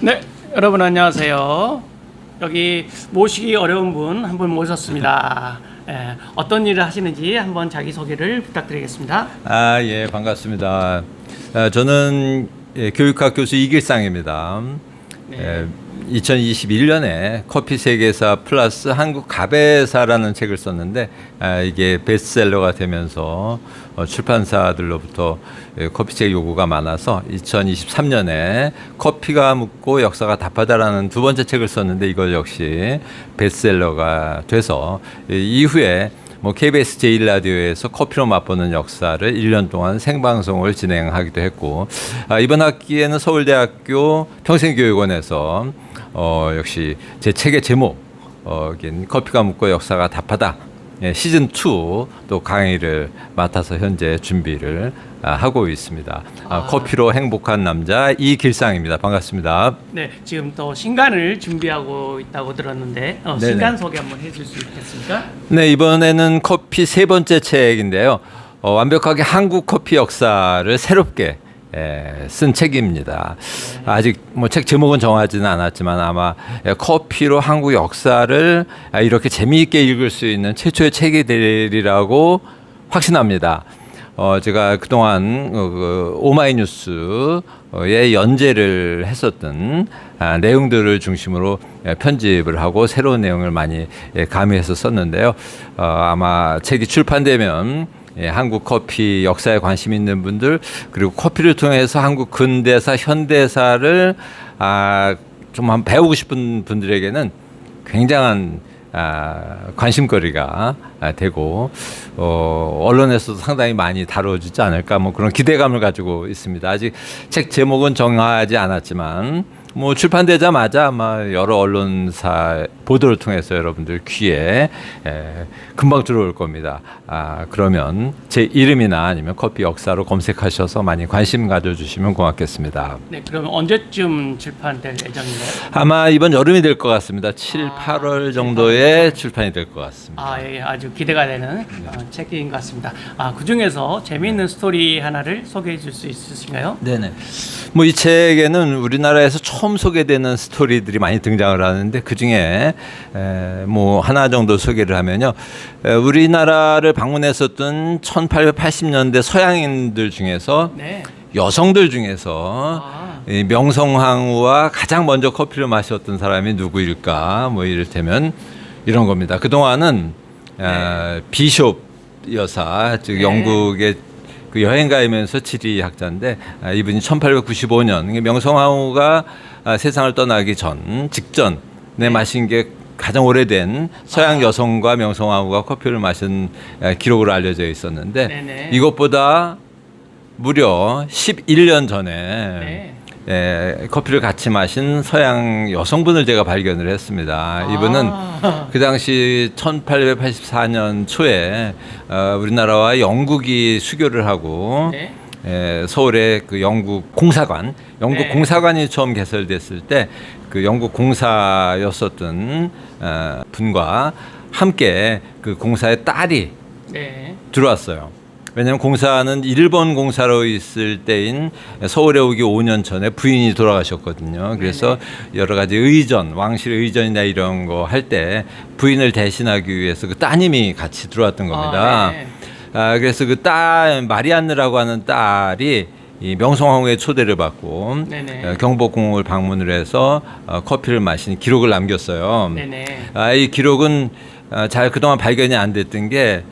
네, 여러분 안녕하세요. 여기 모시기 어려운 분 한 분 모셨습니다. 예, 어떤 일을 하시는지 한번 자기 소개를 부탁드리겠습니다. 아, 예, 반갑습니다. 아, 저는 예, 교육학 교수 이길상입니다. 네. 예, 2021년에 커피 세계사 플러스 한국 가베사라는 책을 썼는데 아, 이게 베스트셀러가 되면서 어, 출판사들로부터 예, 커피책 요구가 많아서 2023년에 커피가 묻고 역사가 답하다라는 두 번째 책을 썼는데 이걸 역시 베스트셀러가 돼서 예, 이후에 뭐 KBS 제1라디오에서 커피로 맛보는 역사를 1년 동안 생방송을 진행하기도 했고 아, 이번 학기에는 서울대학교 평생교육원에서 어, 역시 제 책의 제목 어, 긴 커피가 묻고 역사가 답하다 예, 시즌 2또 강의를 맡아서 현재 준비를 아, 하고 있습니다. 아, 아. 커피로 행복한 남자 이길상입니다. 반갑습니다. 네, 지금 또 신간을 준비하고 있다고 들었는데 어. 신간 소개 한번 해줄 수 있겠습니까? 네, 이번에는 커피 세 번째 책인데요. 어, 완벽하게 한국 커피 역사를 새롭게 에, 쓴 책입니다. 아직 뭐 책 제목은 정하지는 않았지만 아마 에, 커피로 한국 역사를 아, 이렇게 재미있게 읽을 수 있는 최초의 책이 되리라고 확신합니다. 어, 제가 그동안 어, 그 오마이뉴스에 연재를 했었던 아, 내용들을 중심으로 예, 편집을 하고 새로운 내용을 많이 예, 가미해서 썼는데요. 어, 아마 책이 출판되면 예, 한국 커피 역사에 관심 있는 분들 그리고 커피를 통해서 한국 근대사, 현대사를 아, 좀 한번 배우고 싶은 분들에게는 굉장한 아, 관심거리가 아, 되고 어, 언론에서도 상당히 많이 다뤄지지 않을까 뭐 그런 기대감을 가지고 있습니다. 아직 책 제목은 정하지 않았지만 뭐 출판되자마자 아마 여러 언론사 보도를 통해서 여러분들 귀에 에, 금방 들어올 겁니다. 아, 그러면 제 이름이나 아니면 커피 역사로 검색하셔서 많이 관심 가져주시면 고맙겠습니다. 네, 그러면 언제쯤 출판될 예정인가요? 아마 이번 여름이 될 것 같습니다. 7, 아, 8월 정도에 출판이 될 것 같습니다. 아, 예, 아주 기대가 되는 어, 책인 것 같습니다. 아, 그 중에서 재미있는 스토리 하나를 소개해 줄 수 있으신가요? 네네. 뭐 이 책에는 우리나라에서 처음 소개되는 스토리들이 많이 등장을 하는데 그 중에 뭐 하나 정도 소개를 하면요. 에, 우리나라를 방문했었던 1880년대 서양인들 중에서 네. 여성들 중에서 아, 이 명성황후와 가장 먼저 커피를 마셨던 사람이 누구일까? 뭐 이를테면 이런 겁니다. 그 동안은 아, 비숍 여사, 즉 네. 영국의 그 여행가이면서 지리학자인데 아, 이분이 1895년 명성황후가 아, 세상을 떠나기 전 직전에 네. 마신 게 가장 오래된 서양 아. 여성과 명성황후가 커피를 마신 아, 기록으로 알려져 있었는데 네네. 이것보다 무려 11년 전에 네. 에, 커피를 같이 마신 서양 여성분을 제가 발견을 했습니다. 이분은 아. 그 당시 1884년 초에 어, 우리나라와 영국이 수교를 하고 네. 에, 서울에 그 영국 공사관, 영국 네. 공사관이 처음 개설됐을 때 그 영국 공사였었던 어, 분과 함께 그 공사의 딸이 네. 들어왔어요. 왜냐하면 공사는 일본 공사로 있을 때인 서울에 오기 5년 전에 부인이 돌아가셨거든요. 그래서 여러 가지 의전, 왕실 의전이나 이런 거 할 때 부인을 대신하기 위해서 그 따님이 같이 들어왔던 겁니다. 아, 네. 아, 그래서 그 딸 마리안느라고 하는 딸이 이 명성황후의 초대를 받고 네네. 어, 경복궁을 방문을 해서 어, 커피를 마신 기록을 남겼어요. 네네. 아, 이 기록은 아, 잘 그동안 발견이 안 됐던 게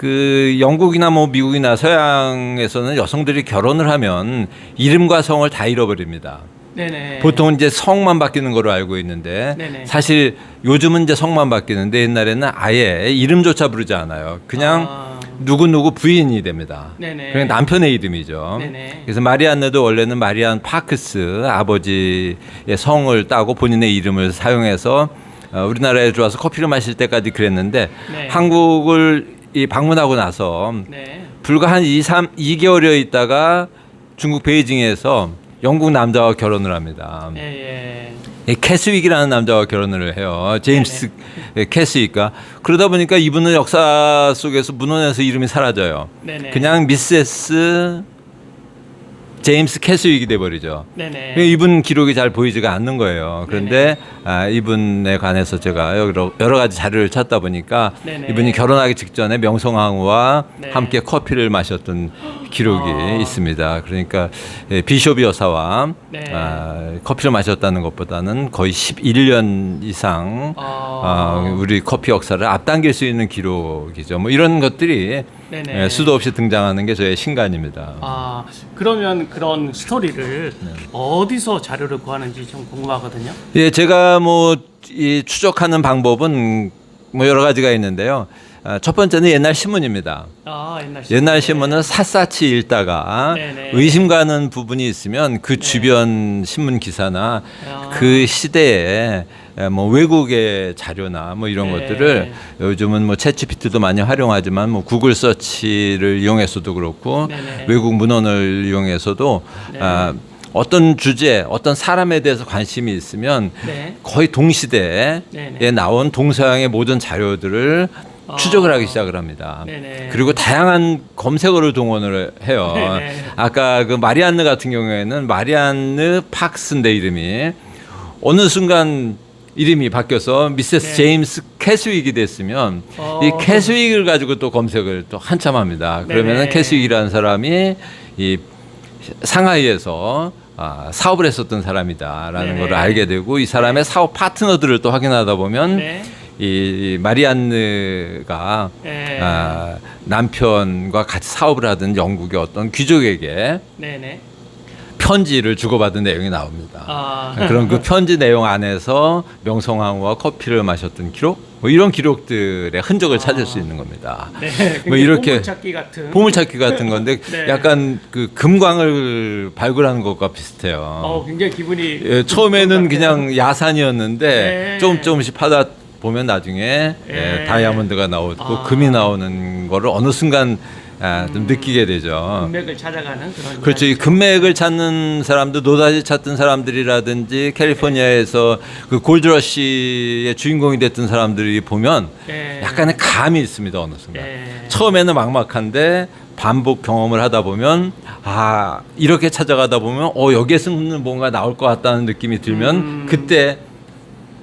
그 영국이나 뭐 미국이나 서양에서는 여성들이 결혼을 하면 이름과 성을 다 잃어버립니다. 네네. 보통은 이제 성만 바뀌는 거로 알고 있는데 네네. 사실 요즘은 이제 성만 바뀌는데 옛날에는 아예 이름조차 부르지 않아요. 그냥 아. 누구 누구 부인이 됩니다. 네네. 그냥 남편의 이름이죠. 네네. 그래서 마리안느도 원래는 마리안 파크스 아버지의 성을 따고 본인의 이름을 사용해서 어, 우리나라에 들어와서 커피를 마실 때까지 그랬는데 네. 한국을 이 방문하고 나서 네. 불과 한 2, 3, 2개월여 있다가 중국 베이징에서 영국 남자와 결혼을 합니다. 예, 예. 이 캐스윅이라는 남자와 결혼을 해요. 제임스 캐스윅과 그러다 보니까 이분은 역사 속에서 문헌에서 이름이 사라져요. 네 네. 그냥 미세스 제임스 캐스윅이 돼 버리죠. 네네. 이분 기록이 잘 보이지가 않는 거예요. 그런데 아, 이분에 관해서 제가 여러, 여러 가지 자료를 찾다 보니까 네네. 이분이 결혼하기 직전에 명성황후와 네. 함께 커피를 마셨던 기록이 아. 있습니다. 그러니까 예, 비숍 여사와 네. 아, 커피를 마셨다는 것보다는 거의 11년 이상 아. 아, 우리 커피 역사를 앞당길 수 있는 기록이죠. 뭐 이런 것들이 네네. 예, 수도 없이 등장하는 게 저의 신간입니다. 아 그러면 그런 스토리를 네. 어디서 자료를 구하는지 좀 궁금하거든요. 예, 제가 뭐 이 추적하는 방법은 뭐 여러 가지가 있는데요. 아, 첫 번째는 옛날 신문입니다. 아 옛날 시대. 옛날 신문은 샅샅이 읽다가 네네. 의심 가는 부분이 있으면 그 주변 신문 기사나 아. 그 시대에 뭐 외국의 자료나 뭐 이런 네. 것들을 요즘은 뭐 챗GPT도 많이 활용하지만 뭐 구글 서치를 이용해서도 그렇고 네네. 외국 문헌을 이용해서도 네. 아, 어떤 주제, 어떤 사람에 대해서 관심이 있으면 네. 거의 동시대에 네네. 나온 동서양의 모든 자료들을 아. 추적을 하기 시작을 합니다. 네네. 그리고 다양한 검색어를 동원을 해요. 네네. 아까 그 마리안느 같은 경우에는 마리안느 팍스인데 이름이 어느 순간 이름이 바뀌어서 미세스 네. 제임스 캐스윅이 됐으면 어. 이 캐스윅을 가지고 또 검색을 또 한참 합니다. 그러면은 네네. 캐스윅이라는 사람이 이 상하이에서 아, 사업을 했었던 사람이다라는 네네. 걸 알게 되고 이 사람의 사업 파트너들을 또 확인하다 보면 네. 이 마리안느가 네. 아, 남편과 같이 사업을 하던 영국의 어떤 귀족에게 네네. 편지를 주고받은 내용이 나옵니다. 아. 그런 그 편지 내용 안에서 명성황후와 커피를 마셨던 기록, 뭐 이런 기록들의 흔적을 찾을 수 있는 겁니다. 네. 뭐 이렇게 보물찾기 같은. 보물찾기 같은 건데 네. 약간 그 금광을 발굴하는 것과 비슷해요. 어 굉장히 기분이. 예, 처음에는. 그냥 야산이었는데 네. 조금 조금씩 파다 보면 나중에 네. 예, 다이아몬드가 나오고 아. 금이 나오는 거를 어느 순간 아, 좀 느끼게 되죠. 금맥을 찾아가는 그런. 그렇죠. 이 금맥을 찾는 사람들, 노다지 찾던 사람들이라든지 캘리포니아에서 그 골드러시의 주인공이 됐던 사람들이 보면 네. 약간의 감이 있습니다. 어느 순간. 네. 처음에는 막막한데 반복 경험을 하다 보면 아 이렇게 찾아가다 보면 어 여기에서는 뭔가 나올 것 같다는 느낌이 들면 음. 그때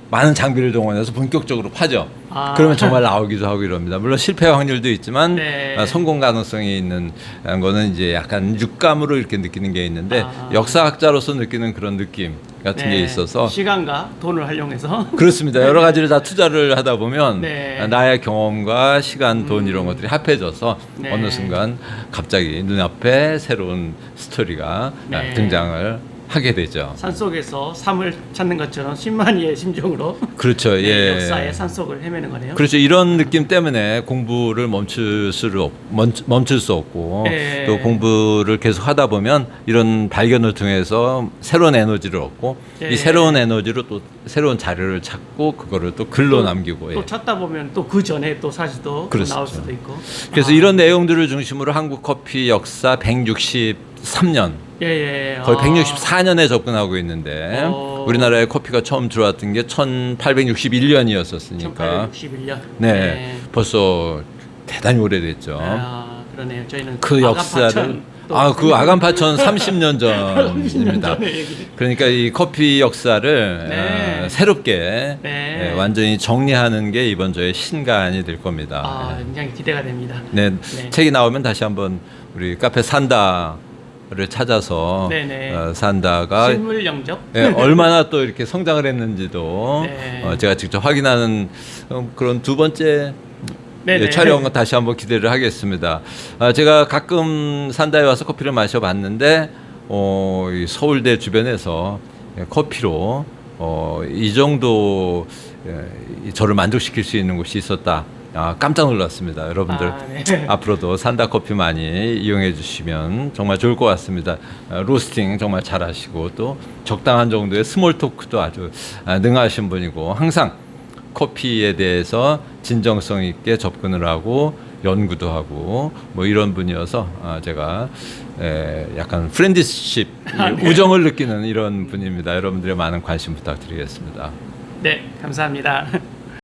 많은 장비를 동원해서 본격적으로 파죠. 아. 그러면 정말 나오기도 하고 이럽니다. 물론 실패 확률도 있지만 네. 아, 성공 가능성이 있는 거는 이제 약간 육감으로 이렇게 느끼는 게 있는데 아. 역사학자로서 느끼는 그런 느낌 같은 게 네. 있어서 시간과 돈을 활용해서. 그렇습니다. 여러 가지를 다 투자를 하다 보면 네. 나의 경험과 시간, 돈 이런 것들이 합해져서 네. 어느 순간 갑자기 눈앞에 새로운 스토리가 네. 아, 등장을 하게 되죠. 산 속에서 삶을 찾는 것처럼 신만이의 심정으로 그렇죠. 네, 예. 역사의 산 속을 헤매는 거네요. 그렇죠. 이런 느낌 때문에 공부를 멈출 수를 없, 멈- 멈출 수 없고 네. 또 공부를 계속 하다 보면 이런 발견을 통해서 새로운 에너지를 얻고 네. 이 새로운 에너지로 또 새로운 자료를 찾고 그거를 또 글로 남기고 예. 또 찾다 보면 또 그 전에 또 사실도 또 그렇죠. 나올 수도 있고. 그래서 이런 내용들을 중심으로 한국 커피 역사 163년 예 예. 거의 164년에 접근하고 있는데 어. 우리나라에 커피가 처음 들어왔던 게 1861년이었었으니까 1861년. 네, 벌써 대단히 오래됐죠. 아 그러네요. 저희는 그 역사를 아그 아간파천 30년 전입니다. 전의 얘기. 그러니까 이 커피 역사를 네. 어, 새롭게 네. 예, 완전히 정리하는 게 이번 저의 신간이 될 겁니다. 아 굉장히 기대가 됩니다. 네, 네. 책이 나오면 다시 한번 우리 카페 산다 를 찾아서. 어, 산다가 실물 영접. 예, 얼마나 또 이렇게 성장을 했는지도 네. 어, 제가 직접 확인하는 어, 그런 두 번째. 예, 촬영 다시 한번 기대를 하겠습니다. 아, 제가 가끔 산다에 와서 커피를 마셔봤는데 어, 이 서울대 주변에서 예, 커피로 어, 이 정도 예, 이 저를 만족시킬 수 있는 곳이 있었다. 아, 깜짝 놀랐습니다. 여러분들 아, 네. 앞으로도 산다 커피 많이 이용해 주시면 정말 좋을 것 같습니다. 아, 로스팅 정말 잘하시고 또 적당한 정도의 스몰 토크도 아주 아, 능하신 분이고 항상 커피에 대해서 진정성 있게 접근을 하고 연구도 하고 뭐 이런 분이어서 아, 제가 에, 약간 프렌드십 우정을 느끼는 이런 분입니다. 여러분들의 많은 관심 부탁드리겠습니다. 네 감사합니다.